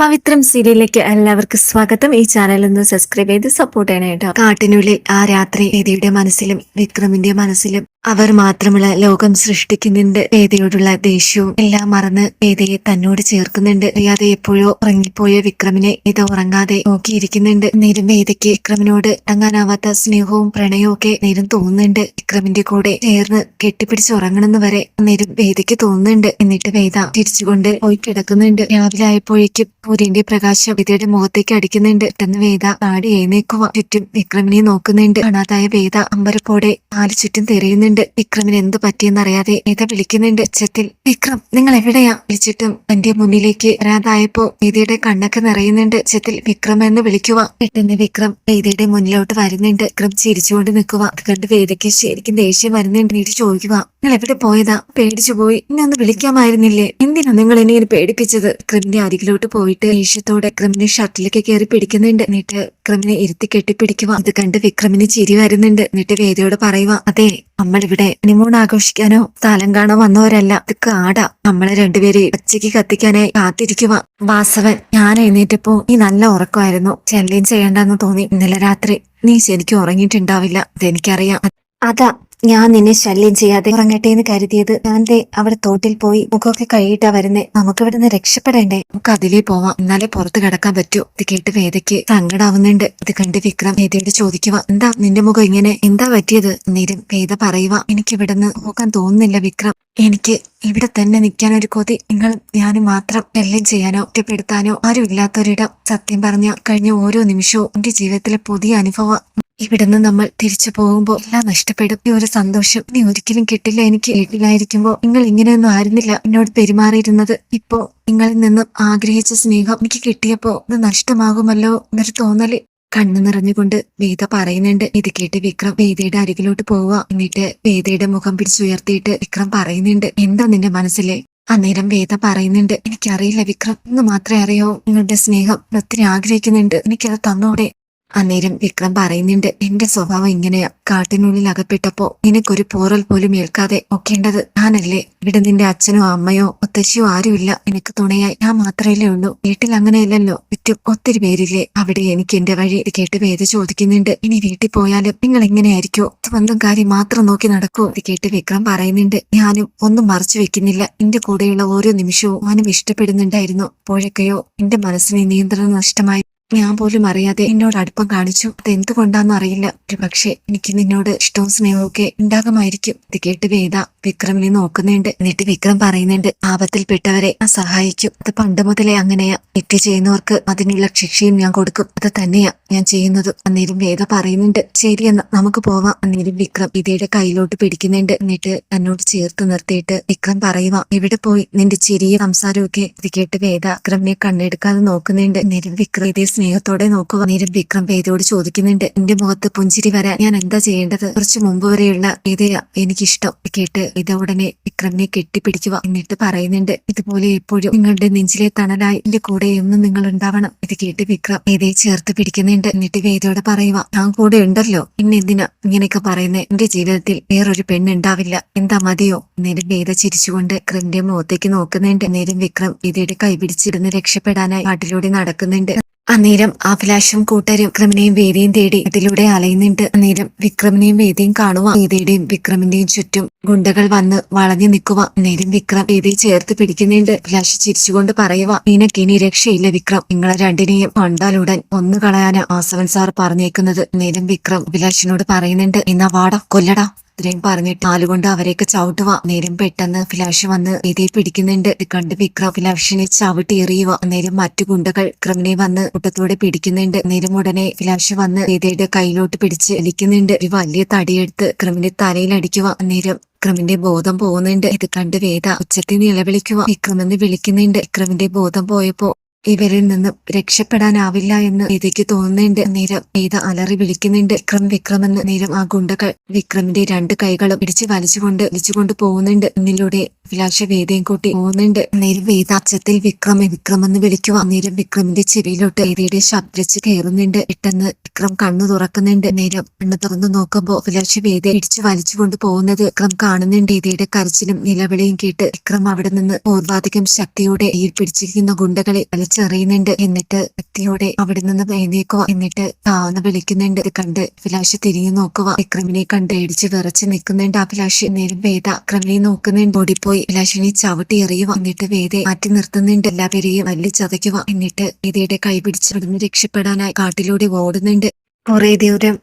പവിത്രം സീരിയലിലേക്ക് എല്ലാവർക്കും സ്വാഗതം. ഈ ചാനൽ ഒന്ന് സബ്സ്ക്രൈബ് ചെയ്ത് സപ്പോർട്ട് ചെയ്യണേട്ടോ കാട്ടിനുള്ളിൽ ആ രാത്രി വേദിയുടെ മനസ്സിലും വിക്രമിന്റെ മനസ്സിലും അവർ മാത്രമുള്ള ലോകം സൃഷ്ടിക്കുന്നുണ്ട് വേദയോടുള്ള ദേഷ്യവും എല്ലാം മറന്ന് വേദയെ തന്നോട് ചേർക്കുന്നുണ്ട്. അറിയാതെ എപ്പോഴോ ഉറങ്ങിപ്പോയ വിക്രമിനെ ഇത് ഉറങ്ങാതെ നോക്കിയിരിക്കുന്നുണ്ട്. നേരം വേദയ്ക്ക് വിക്രമിനോട് അടങ്ങാനാവാത്ത സ്നേഹവും പ്രണയവും ഒക്കെ നേരം തോന്നുന്നുണ്ട്. വിക്രമിന്റെ കൂടെ ചേർന്ന് കെട്ടിപ്പിടിച്ച് ഉറങ്ങണമെന്ന് വരെ നേരം വേദയ്ക്ക് തോന്നുന്നുണ്ട്. എന്നിട്ട് വേദ തിരിച്ചുകൊണ്ട് പോയി കിടക്കുന്നുണ്ട്. രാവിലെ ആയപ്പോഴേക്കും സൂര്യന്റെ പ്രകാശം വേദയുടെ മുഖത്തേക്ക് അടിക്കുന്നുണ്ട്. പെട്ടെന്ന് വേദ ആടി എഴുന്നേക്കുക ചുറ്റും വിക്രമിനെ നോക്കുന്നുണ്ട്. കാണാതായ വേദ അമ്പരപ്പോടെ നാല് ചുറ്റും തിരയുന്നുണ്ട് വിക്രമിന് എന്ത് പറ്റിയെന്നറിയാതെ നീത വിളിക്കുന്നുണ്ട്. ഉച്ചത്തിൽ വിക്രം നിങ്ങൾ എവിടെയാ വിളിച്ചിട്ടും എന്റെ മുന്നിലേക്ക് വരാതായപ്പോ നീതിയുടെ കണ്ണൊക്കെ നിറയുന്നുണ്ട്. ഉച്ചത്തിൽ വിക്രം എന്ന് വിളിക്കുക പെട്ടെന്ന് വിക്രം വേദയുടെ മുന്നിലോട്ട് വരുന്നുണ്ട്. വിക്രം ചിരിച്ചുകൊണ്ട് നിൽക്കുക അത് കണ്ട് വേദയ്ക്ക് ശരിക്കും ദേഷ്യം വരുന്നുണ്ട്. നീട്ട് ചോദിക്കുക നിങ്ങൾ എവിടെ പോയതാ? പേടിച്ചു പോയി. എന്നെ ഒന്ന് വിളിക്കാമായിരുന്നില്ലേ? എന്തിനാ നിങ്ങൾ എന്നെ പേടിപ്പിച്ചത്? ക്രിമിന്റെ അരികിലോട്ട് പോയിട്ട് ദേഷ്യത്തോടെ ക്രിമിനെ ഷർട്ടിലേക്ക് കയറി പിടിക്കുന്നുണ്ട്. എന്നിട്ട് ക്രിമിനെ ഇരുത്തി കെട്ടിപ്പിടിക്കുക അത് കണ്ട് വിക്രമിന് ചിരി വരുന്നുണ്ട്. എന്നിട്ട് വേദയോട് പറയുക അതെ നമ്മളിവിടെ നിമൂൺ ആഘോഷിക്കാനോ സ്ഥലം കാണാൻ വന്നവരല്ല. ഇത് കാടാ. നമ്മളെ രണ്ടുപേരെ പച്ചയ്ക്ക് കത്തിക്കാനായി കാത്തിരിക്കുക വാസവൻ ഞാൻ എഴുന്നേറ്റപ്പോ നീ നല്ല ഉറക്കമായിരുന്നു. ശല്യം ചെയ്യണ്ടെന്ന് തോന്നി. ഇന്നലെ രാത്രി നീ ശരിക്കും ഉറങ്ങിയിട്ടുണ്ടാവില്ല. അതെനിക്കറിയാം അതാ ഞാൻ നിന്നെ ശല്യം ചെയ്യാതെ ഉറങ്ങട്ടെ എന്ന് കരുതിയത്. ഞാൻ അവിടെ തോട്ടിൽ പോയി മുഖമൊക്കെ കഴുകിയിട്ടാ വരുന്നേ. നമുക്ക് ഇവിടെ നിന്ന് രക്ഷപ്പെടേണ്ടേ? നമുക്ക് അതിലേ പോവാം. എന്നാലേ പുറത്ത് കിടക്കാൻ പറ്റൂ. ഇത് കേട്ട് വേദയ്ക്ക് സങ്കടാവുന്നുണ്ട്. ഇത് കണ്ട് വിക്രം വേദയോട് ചോദിക്കുക എന്താ നിന്റെ മുഖം ഇങ്ങനെ? എന്താ പറ്റിയത്? നേരം വേദ പറയുക എനിക്ക് ഇവിടെ നിന്ന് പോകാൻ തോന്നുന്നില്ല വിക്രം. എനിക്ക് ഇവിടെ തന്നെ നിൽക്കാൻ ഒരു കൊതി. നിങ്ങൾ ഞാനും മാത്രം എല്ലാം ചെയ്യാനോ ഒറ്റപ്പെടുത്താനോ ആരും ഇല്ലാത്തൊരിടം സത്യം പറഞ്ഞ കഴിഞ്ഞ ഓരോ നിമിഷവും എന്റെ ജീവിതത്തിലെ പുതിയ അനുഭവം. ഇവിടുന്ന് നമ്മൾ തിരിച്ചു പോകുമ്പോൾ എല്ലാം നഷ്ടപ്പെടും. ഈ ഒരു സന്തോഷം നീ ഒരിക്കലും കിട്ടില്ല. എനിക്ക് വീട്ടിലായിരിക്കുമ്പോ നിങ്ങൾ ഇങ്ങനെയൊന്നും ആയിരുന്നില്ല എന്നോട് പെരുമാറിയിരുന്നത്. ഇപ്പോ നിങ്ങളിൽ നിന്നും ആഗ്രഹിച്ച സ്നേഹം എനിക്ക് കിട്ടിയപ്പോ ഇത് നഷ്ടമാകുമല്ലോ എന്നൊരു തോന്നൽ കണ്ണു നിറഞ്ഞുകൊണ്ട് വേദ പറയുന്നുണ്ട്. ഇത് കേട്ട് വിക്രം വേദയുടെ അരികിലോട്ട് പോവുക. എന്നിട്ട് വേദയുടെ മുഖം പിടിച്ചുയർത്തിയിട്ട് വിക്രം പറയുന്നുണ്ട്. എന്താ നിന്റെ മനസ്സിലെ? അന്നേരം വേദ പറയുന്നുണ്ട്. എനിക്കറിയില്ല വിക്രം. എന്ന് മാത്രമേ അറിയോ. നിങ്ങളുടെ സ്നേഹം ഒത്തിരി ആഗ്രഹിക്കുന്നുണ്ട്. എനിക്കത് തന്നോടെ. അന്നേരം വിക്രം പറയുന്നുണ്ട് എന്റെ സ്വഭാവം ഇങ്ങനെയാ. കാട്ടിനുള്ളിൽ അകപ്പെട്ടപ്പോ നിനക്കൊരു പോറൽ പോലും ഏൽക്കാതെ ഒക്കേണ്ടത് ഞാനല്ലേ. ഇവിടെ നിന്റെ അച്ഛനോ അമ്മയോ ഒത്തശ്ശിയോ ആരുമില്ല. എനിക്ക് തുണയായി. ഞാൻ മാത്രമല്ലേ ഉള്ളൂ. വീട്ടിൽ അങ്ങനെയല്ലല്ലോ. ചുറ്റും ഒത്തിരി പേരില്ലേ. അവിടെ എനിക്ക് എന്റെ വഴി കേട്ട് വേദ ചോദിക്കുന്നുണ്ട്. ഇനി വീട്ടിൽ പോയാലും നിങ്ങൾ എങ്ങനെയായിരിക്കോ? സ്വന്തം കാര്യം മാത്രം നോക്കി നടക്കൂ. ഇത് കേട്ട് വിക്രം പറയുന്നുണ്ട് ഞാനും ഒന്നും മറച്ചു വെക്കുന്നില്ല. എന്റെ കൂടെയുള്ള ഓരോ നിമിഷവും ഞാനും ഇഷ്ടപ്പെടുന്നുണ്ടായിരുന്നു. അപ്പോഴൊക്കെയോ എന്റെ മനസ്സിന് നിയന്ത്രണം നഷ്ടമായി. ഞാൻ പോലും അറിയാതെ എന്നോട് അടുപ്പം കാണിച്ചു. അത് എന്തുകൊണ്ടാന്ന് അറിയില്ല പക്ഷേ എനിക്ക് നിന്നോട് ഇഷ്ടവും സ്നേഹമൊക്കെ ഉണ്ടാകുമായിരിക്കും. ഇത് കേട്ട് വേദ വിക്രമിനെ നോക്കുന്നുണ്ട്. എന്നിട്ട് വിക്രം പറയുന്നുണ്ട് ആപത്തിൽപ്പെട്ടവരെ ഞാൻ സഹായിക്കും. അത് പണ്ട് മുതലേ അങ്ങനെയാ. തെറ്റ് ചെയ്യുന്നവർക്ക് അതിനുള്ള ശിക്ഷയും ഞാൻ കൊടുക്കും. അത് തന്നെയാ ഞാൻ ചെയ്യുന്നത്. അന്നേരം വേദ പറയുന്നുണ്ട് ശരിയെന്ന് നമുക്ക് പോവാം. അന്നേരം വിക്രം ഇതയുടെ കയ്യിലോട്ട് പിടിക്കുന്നുണ്ട്. എന്നിട്ട് എന്നോട് ചേർത്ത് നിർത്തിയിട്ട് വിക്രം പറയുക ഇവിടെ പോയി? നിന്റെ ചെറിയ സംസാരമൊക്കെ ഇത് കേട്ട് വേദ വിക്രമിനെ കണ്ണെടുക്കാതെ നോക്കുന്നുണ്ട്. അന്നേരം വിക്രം ഇതേ സ്നേഹത്തോടെ നോക്കുക. നേരം വിക്രം വേദയോട് ചോദിക്കുന്നുണ്ട് എന്റെ മുഖത്ത് പുഞ്ചിരി വരാൻ ഞാൻ എന്താ ചെയ്യേണ്ടത്? കുറച്ച് മുമ്പ് വരെയുള്ള വേദയാ എനിക്കിഷ്ടം. കേട്ട് ഇത ഉടനെ വിക്രമിനെ കെട്ടിപ്പിടിക്കുക എന്നിട്ട് പറയുന്നുണ്ട് ഇതുപോലെ എപ്പോഴും നിങ്ങളുടെ നെഞ്ചിലെ തണലായി എന്റെ കൂടെ എന്നും നിങ്ങൾ ഉണ്ടാവണം. ഇത് കേട്ട് വിക്രം വേദയെ ചേർത്ത് പിടിക്കുന്നുണ്ട് എന്നിട്ട് വേദയോട് പറയുക ഞാൻ കൂടെ ഉണ്ടല്ലോ. പിന്നെ എന്തിനാ ഇങ്ങനെയൊക്കെ പറയുന്നേ? എന്റെ ജീവിതത്തിൽ വേറൊരു പെണ്ണുണ്ടാവില്ല. എന്താ മതിയോ? നേരം വേദ ചിരിച്ചുകൊണ്ട് വിക്രമിന്റെ മുഖത്തേക്ക് നോക്കുന്നുണ്ട്. നേരം വിക്രം വേദയുടെ കൈ പിടിച്ചിരുന്ന് രക്ഷപ്പെടാനായി കാട്ടിലൂടെ നടക്കുന്നുണ്ട്. അന്നേരം അഭിലാഷും കൂട്ടരും വിക്രമിനെയും വേദിയും തേടി അതിലൂടെ അലയുന്നുണ്ട്. അന്നേരം വിക്രമിനെയും വേദിയും കാണുക വേദിയുടെയും വിക്രമിന്റെയും ചുറ്റും ഗുണ്ടകൾ വന്ന് വളഞ്ഞു നിൽക്കുക അന്നേരം വിക്രം വേദിയെ ചേർത്ത് പിടിക്കുന്നുണ്ട്. അഭിലാഷ് ചിരിച്ചുകൊണ്ട് പറയുക നിനക്ക് ഇനി രക്ഷയില്ല വിക്രം. നിങ്ങളെ രണ്ടിനെയും കണ്ടാലുടൻ ഒന്ന് കളയാനാ ആസവൻ സാർ പറഞ്ഞേക്കുന്നത്. അന്നേരം വിക്രം അഭിലാഷിനോട് പറയുന്നുണ്ട് എന്നാ വാടാ കൊല്ലടാ. ഇത്രയും പറഞ്ഞിട്ട് നാലുകൊണ്ട് അവരെയൊക്കെ ചവിട്ടുക നേരം പെട്ടെന്ന് ഫിലാഷ് വന്ന് ഇതേ പിടിക്കുന്നുണ്ട്. കണ്ട് വിക്രം ഫിലാഷിനെ ചവിട്ടി എറിയുക നേരം മറ്റു ഗുണ്ടകൾ വിക്രമിനെ വന്ന് കൂട്ടത്തോടെ പിടിക്കുന്നുണ്ട്. നേരം ഉടനെ ഫിലാഷ് വന്ന് ഇതയുടെ കയ്യിലോട്ട് പിടിച്ച് വലിക്കുന്നുണ്ട്. ഒരു വലിയ തടിയെടുത്ത് വിക്രമിന്റെ തലയിൽ അടിക്കുക നേരം വിക്രമിന്റെ ബോധം പോകുന്നുണ്ട്. ഇത് കണ്ട് വേദ ഉച്ചത്തിൽ നിലവിളിക്കുക വിക്രമെന്ന് വിളിക്കുന്നുണ്ട്. വിക്രമിന്റെ ബോധം പോയപ്പോ ഇവരിൽ നിന്നും രക്ഷപ്പെടാനാവില്ല എന്ന് ഗീതയ്ക്ക് തോന്നുന്നുണ്ട്. നേരം ഗീത അലറി വിളിക്കുന്നുണ്ട്. വിക്രം വിക്രം എന്ന് നേരം ആ ഗുണ്ടകൾ വിക്രമിന്റെ രണ്ട് കൈകളും പിടിച്ച് വലിച്ചുകൊണ്ട് വലിച്ചുകൊണ്ട് പോകുന്നുണ്ട്. മുന്നിലൂടെ അഭിലാഷ വേദയും കൂട്ടി പോകുന്നുണ്ട് നേരം വേദ അച്ചത്തിൽ വിക്രമെ വിക്രം എന്ന് വിളിക്കുക നേരം വിക്രമിന്റെ ചെവിയിലോട്ട് വേദയുടെ ശബ്ദിച്ച് കയറുന്നുണ്ട് പെട്ടെന്ന് വിക്രം കണ്ണു തുറക്കുന്നുണ്ട്. നേരം കണ്ണു തുറന്നു നോക്കുമ്പോ അഭിലാഷ വേദ ഇടിച്ചു കൊണ്ട് പോകുന്നത് വിക്രം കാണുന്നുണ്ട്. വേദയുടെ കരച്ചിലും നിലവിളിയും കേട്ട് വിക്രം അവിടെ നിന്ന് പൂർവാധികം ശക്തിയോടെ കയ്യിൽ പിടിച്ചിരിക്കുന്ന ഗുണ്ടകളെ വലിച്ചെറിയുന്നുണ്ട്. എന്നിട്ട് ശക്തിയോടെ അവിടെ നിന്ന് വേനേക്കുക എന്നിട്ട് താവന വിളിക്കുന്നുണ്ട്. ഇത് കണ്ട് അഭിലാഷ് തിരിഞ്ഞു നോക്കുക വിക്രമിനെ കണ്ട് ഇടിച്ച് വിറച്ച് നിൽക്കുന്നുണ്ട് അഭിലാഷ്. നേരം വേദ വിക്രമിനെ നോക്കുന്നുണ്ട്. ഓടിപ്പോയി അഭിലാഷിനെ ചവിട്ടി എറിയുക എന്നിട്ട് വേദയെ മാറ്റി നിർത്തുന്നുണ്ട്. എല്ലാവരെയും വല്ലി ചതയ്ക്കുക എന്നിട്ട് വേദയുടെ കൈ പിടിച്ച് അവിടുന്ന് രക്ഷപ്പെടാനായി കാട്ടിലൂടെ ഓടുന്നുണ്ട്. കുറെ ദൂരം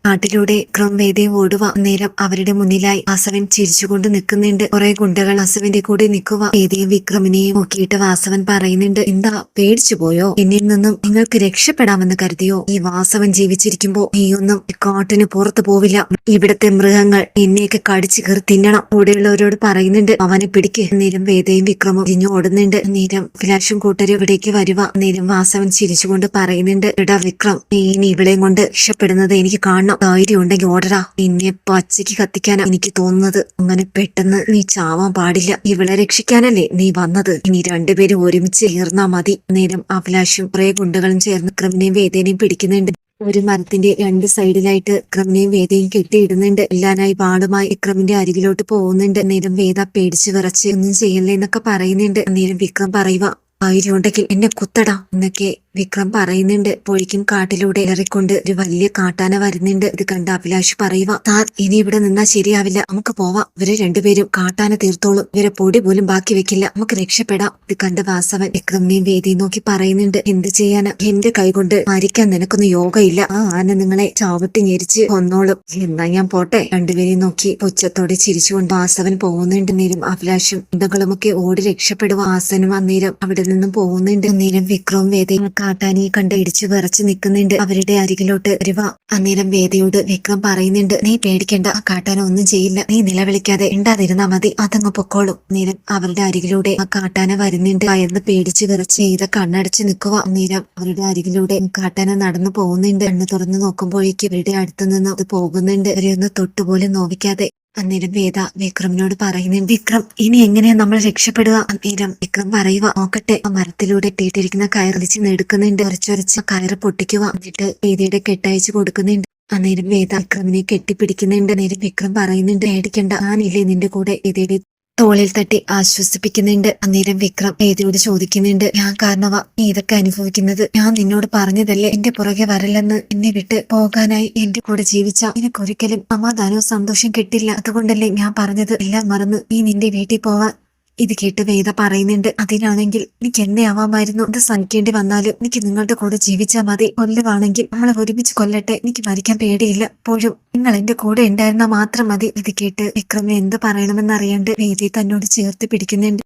വിക്രം വേദയെ ഓടുക നേരം അവരുടെ മുന്നിലായി വാസവൻ ചിരിച്ചുകൊണ്ട് നിൽക്കുന്നുണ്ട്. കുറെ ഗുണ്ടകൾ വാസവന്റെ കൂടെ നിൽക്കുക വേദിയും വിക്രമിനെയും നോക്കിയിട്ട് വാസവൻ പറയുന്നുണ്ട് എന്താ പേടിച്ചു പോയോ? എന്നിൽ നിന്നും നിങ്ങൾക്ക് രക്ഷപ്പെടാമെന്ന് കരുതിയോ? ഈ വാസവൻ ജീവിച്ചിരിക്കുമ്പോ നീയൊന്നും കാട്ടിന് പുറത്തു പോവില്ല. ഇവിടത്തെ മൃഗങ്ങൾ എന്നെയൊക്കെ കടിച്ചു കയറി തിന്നണം. കൂടെയുള്ളവരോട് പറയുന്നുണ്ട് അവനെ പിടിക്ക്. നേരം വേദയും വിക്രമും തിരിഞ്ഞു ഓടുന്നുണ്ട്. നേരം ഫിലാഷും കൂട്ടരും ഇവിടേക്ക് വരുക നേരം വാസവൻ ചിരിച്ചുകൊണ്ട് പറയുന്നുണ്ട് എടാ വിക്രം നീ ഇനി ഇവിടെയും കൊണ്ട് രക്ഷപ്പെടുന്നത് എനിക്ക് കാണണം. ധൈര്യം ഉണ്ടെങ്കിൽ ഓടടാ. നിന്നെ പച്ചയ്ക്ക് കത്തിക്കാനാ എനിക്ക് തോന്നുന്നത്. അങ്ങനെ പെട്ടെന്ന് നീ ചാവാൻ പാടില്ല. ഇവളെ രക്ഷിക്കാനല്ലേ നീ വന്നത്. ഇനി രണ്ടുപേരും ഒരുമിച്ച് ചേർന്നാ മതി. നേരം അഭിലാഷും കുറെ ഗുണ്ടകളും ചേർന്ന് ക്രമിനെയും വേദേനെയും പിടിക്കുന്നുണ്ട്. ഒരു മരത്തിന്റെ രണ്ട് സൈഡിലായിട്ട് വിക്രമിനെയും വേദയും കെട്ടിയിടുന്നുണ്ട്. എല്ലാനായി പാടുമായി വിക്രമിന്റെ അരികിലോട്ട് പോകുന്നുണ്ട്. നേരം വേദ പേടിച്ച് വിറച്ച് ഒന്നും ചെയ്യല്ലേ എന്നൊക്കെ പറയുന്നുണ്ട്. നേരം വിക്രം പറയുക ധൈര്യം ഉണ്ടെങ്കിൽ എന്നെ കുത്തടാ എന്നൊക്കെ വിക്രം പറയുന്നുണ്ട് പൊഴിക്കും കാട്ടിലൂടെ ഇറക്കൊണ്ട് ഒരു വലിയ കാട്ടാന വരുന്നുണ്ട്. ഇത് കണ്ട അഭിലാഷ് പറയുക താർ ഇനി ഇവിടെ നിന്നാ ശരിയാവില്ല നമുക്ക് പോവാം ഇവരെ രണ്ടുപേരും കാട്ടാന തീർത്തോളും ഇവരെ പൊടി പോലും ബാക്കി വെക്കില്ല നമുക്ക് രക്ഷപ്പെടാം. ഇത് കണ്ട് വാസവൻ വിക്രമിനെയും വേദി നോക്കി പറയുന്നുണ്ട് എന്ത് ചെയ്യാനാ? എന്റെ കൈകൊണ്ട് മരിക്കാൻ നിനക്കൊന്നും യോഗയില്ല. ആ ആന നിങ്ങളെ ചാവട്ടി ഞെരിച്ച് കൊന്നോളും. എന്നാ ഞാൻ പോട്ടെ? രണ്ടുപേരെയും നോക്കി ഉച്ചത്തോടെ ചിരിച്ചുകൊണ്ട് വാസവൻ പോകുന്നുണ്ട്. നേരം അഭിലാഷും ഇടകളുമൊക്കെ ഓടി രക്ഷപ്പെടുക വാസനും അന്നേരം അവിടെ നിന്നും പോകുന്നുണ്ട്. അന്നേരം വിക്രവും വേദയും കാട്ടാനിയെ കണ്ട് ഇടിച്ചു വിറച്ചു നിൽക്കുന്നുണ്ട്. അവരുടെ അരികിലോട്ട് വരുവ അന്നേരം വേദയോട് വിക്രം പറയുന്നുണ്ട് നീ പേടിക്കേണ്ട ആ കാട്ടാന ഒന്നും ചെയ്യില്ല. നീ നിലവിളിക്കാതെ ഉണ്ടാതിരുന്നാ മതി. അതങ്ങ് പൊക്കോളും. നേരം അവരുടെ അരികിലൂടെ ആ കാട്ടാന വരുന്നുണ്ട്. ഭയന്ന് പേടിച്ചു വിറച്ച് ചെയ്ത കണ്ണടച്ച് നിൽക്കുക അന്നേരം അവരുടെ അരികിലൂടെ കാട്ടാന നടന്നു പോകുന്നുണ്ട്. കണ്ണ് തുറന്നു നോക്കുമ്പോഴേക്ക് ഇവരുടെ അടുത്ത് നിന്ന് അത് പോകുന്നുണ്ട്. അവരെ ഒന്ന് തൊട്ടുപോലും നോവിക്കാതെ അന്നേരം വേദ വിക്രമിനോട് പറയുന്നുണ്ട് വിക്രം ഇനി എങ്ങനെയാ നമ്മൾ രക്ഷപ്പെടുക? അന്നേരം വിക്രം പറയുക നോക്കട്ടെ ആ മരത്തിലൂടെ എത്തിയിട്ടിരിക്കുന്ന കയർ വലിച്ച് നെടുക്കുന്നുണ്ട് ഉറച്ചുരച്ച് കയറ് പൊട്ടിക്കുക. എന്നിട്ട് വേദയുടെ കെട്ടയച്ച് കൊടുക്കുന്നുണ്ട്. അന്നേരം വേദ വിക്രമിനെ കെട്ടിപ്പിടിക്കുന്നുണ്ട്. അന്നേരം വിക്രം പറയുന്നുണ്ട് പേടിക്കണ്ട ഞാനില്ലേ നിന്റെ കൂടെ? വേദയുടെ തോളിൽ തട്ടി ആശ്വസിപ്പിക്കുന്നുണ്ട്. അന്നേരം വിക്രം ഏതിനോട് ചോദിക്കുന്നുണ്ട്. ഞാൻ കാരണവ നീ ഇതൊക്കെ അനുഭവിക്കുന്നത്. ഞാൻ നിന്നോട് പറഞ്ഞതല്ലേ എന്റെ പുറകെ വരല്ലെന്ന്. എന്നെ വിട്ട് പോകാനായി എന്റെ കൂടെ ജീവിച്ച നിനക്കൊരിക്കലും സമാധാനവും സന്തോഷം കിട്ടില്ല. അതുകൊണ്ടല്ലേ ഞാൻ പറഞ്ഞത്? എല്ലാം മറന്ന് നീ നിന്റെ വീട്ടിൽ പോവാൻ ഇത് കേട്ട് വേദ പറയുന്നുണ്ട് അതിനാണെങ്കിൽ എനിക്ക് എന്നെ ആവാമായിരുന്നു. ഇത് സഹിക്കേണ്ടി വന്നാലും എനിക്ക് നിങ്ങളുടെ കൂടെ ജീവിച്ചാൽ മതി. കൊല്ലുവാണെങ്കിൽ നമ്മളെ ഒരുമിച്ച് കൊല്ലട്ടെ. എനിക്ക് മരിക്കാൻ പേടിയില്ല. അപ്പോഴും നിങ്ങൾ എന്റെ കൂടെ ഉണ്ടായിരുന്നാൽ മാത്രം മതി. ഇത് കേട്ട് വിക്രമിന് എന്ത് പറയണമെന്നറിയാണ്ട് വേദി തന്നോട് ചേർത്ത് പിടിക്കുന്നുണ്ട്.